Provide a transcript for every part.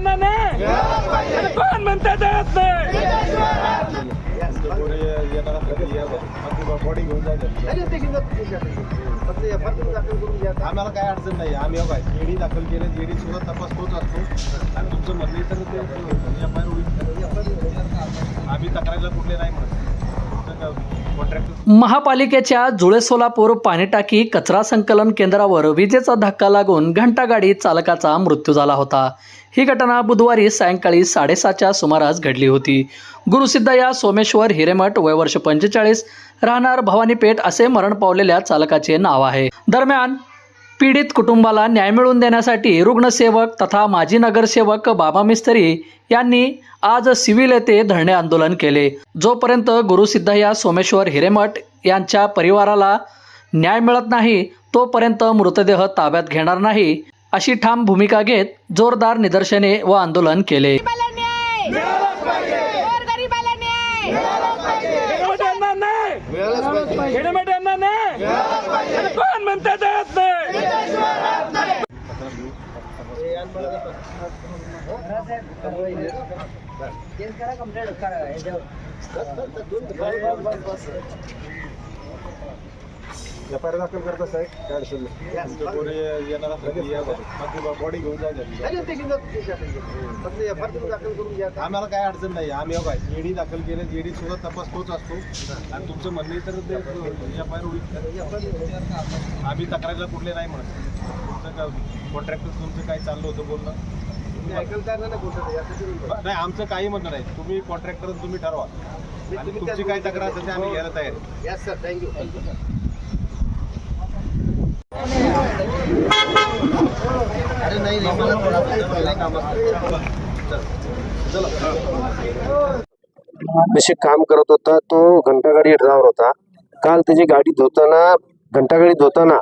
Helmet यांना कोण म्हणते देत आम्हाला काय अडचण नाही. आम्ही काय जेडी दाखल केले जेडी सुद्धा तपास तोच असतो आणि तुमचं म्हणणे तर ते एफ आय होईल आम्ही तक्रारीला कुठले नाही म्हणत. महापालिकेच्या जुळे सोलापूर पाणीटाकी कचरा संकलन केंद्रावर विजेचा धक्का लागून घंटागाडी चालकाचा मृत्यू झाला होता. ही घटना बुधवारी सायंकाळी साडेसातच्या सुमारास घडली होती. गुरुसिद्धया सोमेश्वर हिरेमठ वय वर्ष पंचेचाळीस राहणार भवानीपेठ असे मरण पावलेल्या चालकाचे नाव आहे. दरम्यान पीडित कुटुंबाला न्याय मिळवून देण्यासाठी रुग्णसेवक तथा माजी नगरसेवक बाबा मिस्त्री यांनी आज सिव्हिल येथे धरणे आंदोलन केले. जोपर्यंत गुरुसिद्धय्या सोमेश्वर हिरेमठ यांच्या परिवाराला न्याय मिळत नाही तोपर्यंत मृतदेह ताब्यात घेणार नाही अशी ठाम भूमिका घेत जोरदार निदर्शने व आंदोलन केले गरीबाला न्याय गोरगरिबाला न्याय हेल्मेट यांना नाही हेल्मेट यांना नाही आणि कोण म्हणते देत नाही आय दाखल करता साहेब काय अडचण नाही. कोणी येणार असलं की या बाजू बॉडी घेऊन जा घरी. आम्हाला काय अडचण नाही. आम्ही बघा जेडी दाखल केले जेडी सुद्धा तपास तोच असतो. आणि तुमचं म्हणणे तर ते एफ आय होईल आम्ही तक्रारीला कुठले नाही म्हणत. तुमचं कॉन्ट्रॅक्टर तुमचं काय चाललं होतं बोलणं? नाही आमचं काही म्हणणं नाही. तुम्ही कॉन्ट्रॅक्टर तुम्ही ठरवा. आणि तुमची काय तक्रार असेल ते आम्ही घ्यायला तयार आहे. अरे नाही मला थोडा काम. जसे काम करत होता तो घंटागाडी ड्रायव्हर होता. काल त्याची गाडी धुताना घंटागाडी धुताना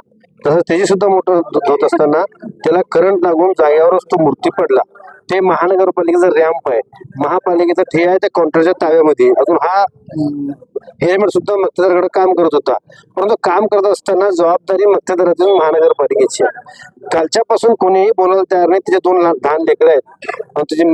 तसंच त्याची सुद्धा मोटर धुत असताना त्याला करंट लागून जागेवरच तो मूर्ती पडला. ते महानगरपालिकेचा रॅम्प आहे. महापालिकेचा ठे आहे त्या काउंटरच्या ताब्यामध्ये. अजून हा हेल्मेट सुद्धा मक्तेदाराकडे काम करत होता. परंतु काम करत असताना जबाबदारी मक्तेदाराची महानगरपालिकेची आहे. कालच्यापासून कोणीही बोलायला तयार नाही. तिचे दोन लहान लहान लेकरं आहेत. आणि तुझी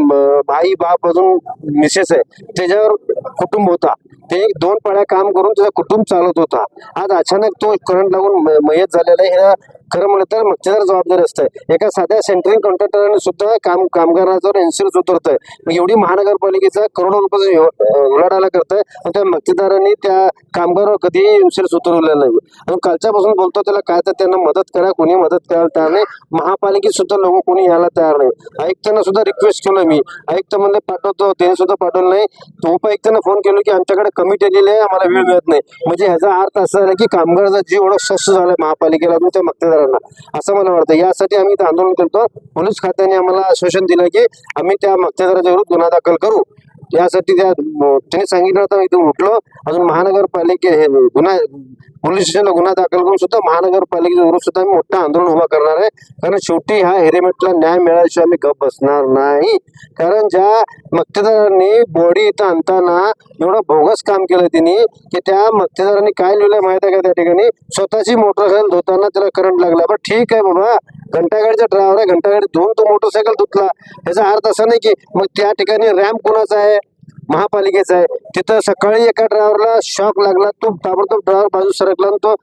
भाई बाप अजून मिसेस आहे त्याच्यावर कुटुंब होता. ते एक दोन पाळ्या काम करून त्याचा कुटुंब चालत होता. आज अचानक तो करंट लागून म- मयत झालेला आहे. ह्या खरं म्हणलं तर मक्तेदार जबाबदार असतं. एका साध्या सेंटरिंग कॉन्ट्रॅक्टरने सुद्धा काम कामगारांवर इन्शुरन्स उतरतं मग एवढी महानगरपालिकेचा करोडो रुपयाचा उलाढाला करतं आहे आणि त्या मक्तेदारांनी त्या कामगारावर कधीही इन्शुरन्स उतरवलेला नाही आणि कालच्यापासून बोलतो त्याला काय तर त्यांना मदत करा कोणी मदत करायला तयार नाही. महापालिकेत सुद्धा लोक कोणी यायला तयार नाही. आयुक्तांना सुद्धा रिक्वेस्ट केलं मी. आयुक्त म्हणले पाठवतो. ते सुद्धा पाठवलं नाही. तो उपायुक्तांना फोन केलो की आमच्याकडे कमी आलेली आहे. आम्हाला वेळ मिळत नाही. म्हणजे ह्याचा अर्थ असा झाला की कामगाराचा जीव एवढा स्वस्त झाला महापालिकेला अजून त्या शेतकऱ्यांना असं मला वाटतं. यासाठी आम्ही आंदोलन करतो. पोलीस खात्याने आम्हाला आश्वासन दिलं की आम्ही त्या मक्तेदाराच्या विरुद्ध गुन्हा दाखल करू. यासाठी त्या त्यांनी सांगितलं होतं इथून उठलो. अजून महानगरपालिके हे गुन्हा पोलीस स्टेशनला गुन्हा दाखल करून सुद्धा महानगरपालिकेच्या विरुद्ध सुद्धा आम्ही मोठं आंदोलन उभा करणार आहे. कारण शेवटी ह्या हेरेमेटला न्याय मिळाल्याशिवाय आम्ही गप बसणार नाही. कारण ज्या मक्तेदारांनी बॉडी इथं आणताना एवढं बोगस काम केलं तिने की त्या मक्तेदारांनी काय लिहिलंय माहिती आहे का त्या ठिकाणी? स्वतःची मोटरसायकल धुताना त्याला करंट लागला. बरं ठीक आहे बाबा. घंटागाडीचा ड्रायव्हर आहे. घंटागाडी धुवून तो मोटरसायकल धुतला. याचा अर्थ असा नाही की मग त्या ठिकाणी रॅम्प कोणाचा आहे? महापालिकेचा आहे. तिथं सकाळी एका ड्रायव्हरला शॉक लागला. तो ताबडतोब ड्रायव्हर बाजू सरकला आणि तो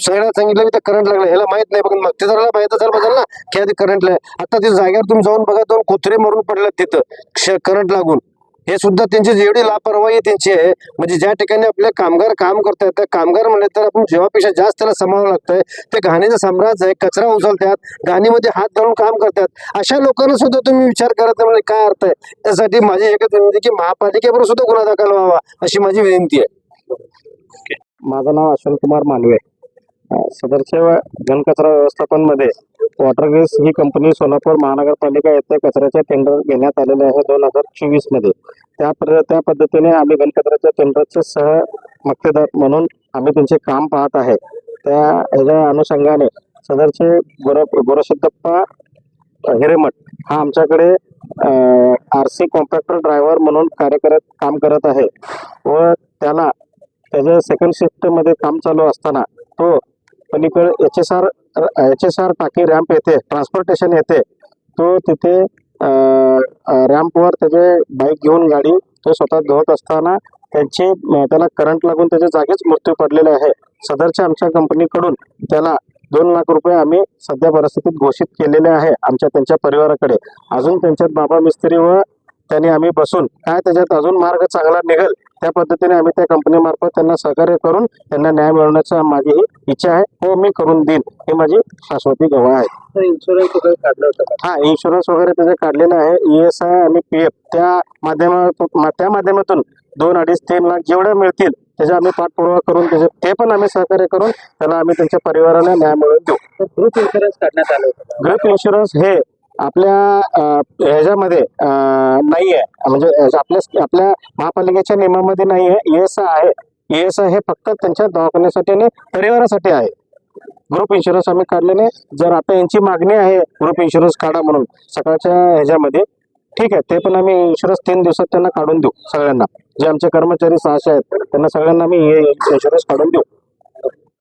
सगळ्यात सांगितलं की करंट लागला. ह्याला माहीत नाही. पण मक्तेदाराला माहीत असेल बदल ना की आधी करंट आता ते जागेवर तुम्ही जाऊन बघा. दोन कुत्रे मरून पडलेत तिथं. करंट लागून. हे सुद्धा त्यांची जेवढी लापरवाही त्यांची आहे म्हणजे ज्या ठिकाणी आपले कामगार काम करतायत त्या कामगार म्हणले तर आपण जेव्हापेक्षा जास्त त्याला सांभाळावं लागतंय. ते घाणीचं साम्राज्य आहे कचरा उचलतात घाणीमध्ये हात घालून काम करतात. अशा लोकांना सुद्धा तुम्ही विचार करत नाही म्हणजे काय अर्थ आहे? त्यासाठी माझी एकच विनंती की महापालिकेवर सुद्धा गुन्हा दाखल व्हावा अशी माझी विनंती आहे. माझं नाव अश्विन कुमार मानवे. आहे सदरच्या घनकचरा व्यवस्थापनमध्ये वॉटर ग्रेस ही कंपनी सोलापूर महानगरपालिका येथे कचऱ्याचे टेंडर घेण्यात आलेले आहे दोन हजार चोवीसमध्ये. त्या त्या पद्धतीने आम्ही घनकचऱ्याच्या टेंडरचे सह मक्तेदार म्हणून आम्ही त्यांचे काम पाहत आहे. त्या ह्याच्या अनुषंगाने सदरचे गोर गोरसिद्धप्पा हिरेमठ हा आमच्याकडे आर सी कॉम्पॅक्टर ड्रायव्हर म्हणून कार्य करत काम करत आहे. व त्याला त्याच्या सेकंड शिफ्टमध्ये काम चालू असताना तो पलीकडे H S R H S R टाकी रॅम्प येते ट्रान्सपोर्टेशन येते. तो तिथे रॅम्पवर त्याचे बाईक घेऊन गाडी तो स्वतः धुवत असताना त्यांची त्याला करंट लागून त्याच्या जागीच मृत्यू पडलेला आहे. सदरच्या आमच्या कंपनीकडून त्याला दोन लाख रुपये आम्ही सध्या परिस्थितीत घोषित केलेले आहे आमच्या त्यांच्या परिवाराकडे. अजून त्यांच्यात बाबा मिस्त्री व त्यांनी आम्ही बसून काय त्याच्यात अजून मार्ग चांगला निघेल त्या पद्धतीने आम्ही त्या कंपनीमार्फत त्यांना सहकार्य करून त्यांना न्याय मिळवण्याचा माझी ही इच्छा आहे. हो मी करून देईन. ही माझी शाश्वती गवाह आहे. इन्शुरन्स वगैरे काढलं होतं हा इन्शुरन्स वगैरे त्याचे काढलेलं आहे. ई एस आय आणि पी एफ त्या माध्यमातून त्या माध्यमातून दोन अडीच तीन लाख जेवढ्या मिळतील त्याचा आम्ही पाठपुरावा करून त्याचे ते पण आम्ही सहकार्य करून त्याला आम्ही त्यांच्या परिवाराला न्याय मिळवून देऊ. ग्रुप इन्शुरन्स काढण्यात आलं होतं ग्रुप इन्शुरन्स हे आपल्या ह्याच्यामध्ये नाही आहे म्हणजे आपल्या आपल्या महापालिकेच्या नियमामध्ये नाही आहे. ई एस आहे. ई एस आय हे फक्त त्यांच्या दवाखान्यासाठी आणि परिवारासाठी आहे. ग्रुप इन्शुरन्स आम्ही काढल्याने जर आता यांची मागणी आहे ग्रुप इन्शुरन्स काढा म्हणून सकाळच्या ह्याच्यामध्ये ठीक आहे. ते पण आम्ही इन्शुरन्स तीन दिवसात त्यांना काढून देऊ सगळ्यांना. जे आमचे कर्मचारी सहाशे आहेत त्यांना सगळ्यांना आम्ही हे इन्शुरन्स काढून देऊ.